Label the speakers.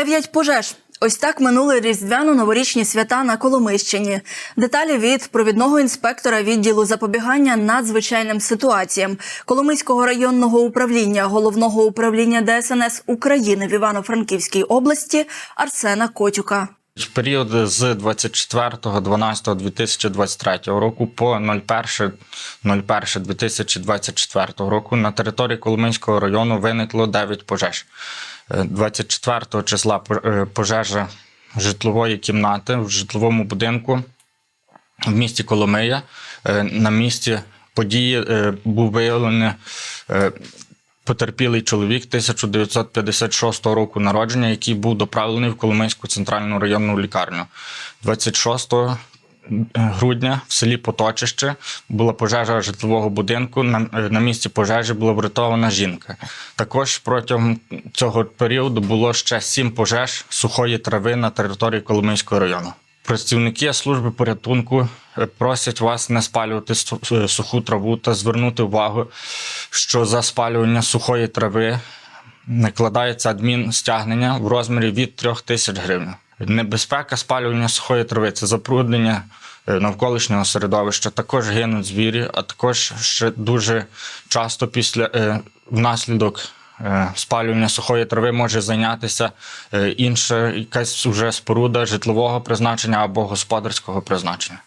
Speaker 1: Дев'ять пожеж. Ось так минули різдвяно-новорічні свята на Коломищині. Деталі від провідного інспектора відділу запобігання надзвичайним ситуаціям Коломийського районного управління головного управління DSNS України в Івано-Франківській області Арсена Котюка.
Speaker 2: В період з 24.12.2023 року по 01.01.2024 року на території Коломийського району виникло 9 пожеж. Е, 24 числа е, пожежа житлової кімнати в житловому будинку в місті Коломия. Е, На місці події е, був виявлений потерпілий чоловік 1956 року народження, який був доправлений в Коломийську центральну районну лікарню. 26 грудня в селі Поточище була пожежа житлового будинку. На, на місці пожежі була врятована жінка. Також протягом цього періоду було ще сім пожеж сухої трави на території Коломийського району. Працівники служби порятунку е, просять вас не спалювати е, суху траву та звернути увагу, що за спалювання сухої трави накладається адмінстягнення в розмірі від 3 тисяч гривень. Небезпека спалювання сухої трави це забруднення е, навколишнього середовища. Також гинуть звірі, а також ще дуже часто після е, внаслідок е, спалювання сухої трави може зайнятися інша якась уже споруда житлового призначення або господарського призначення.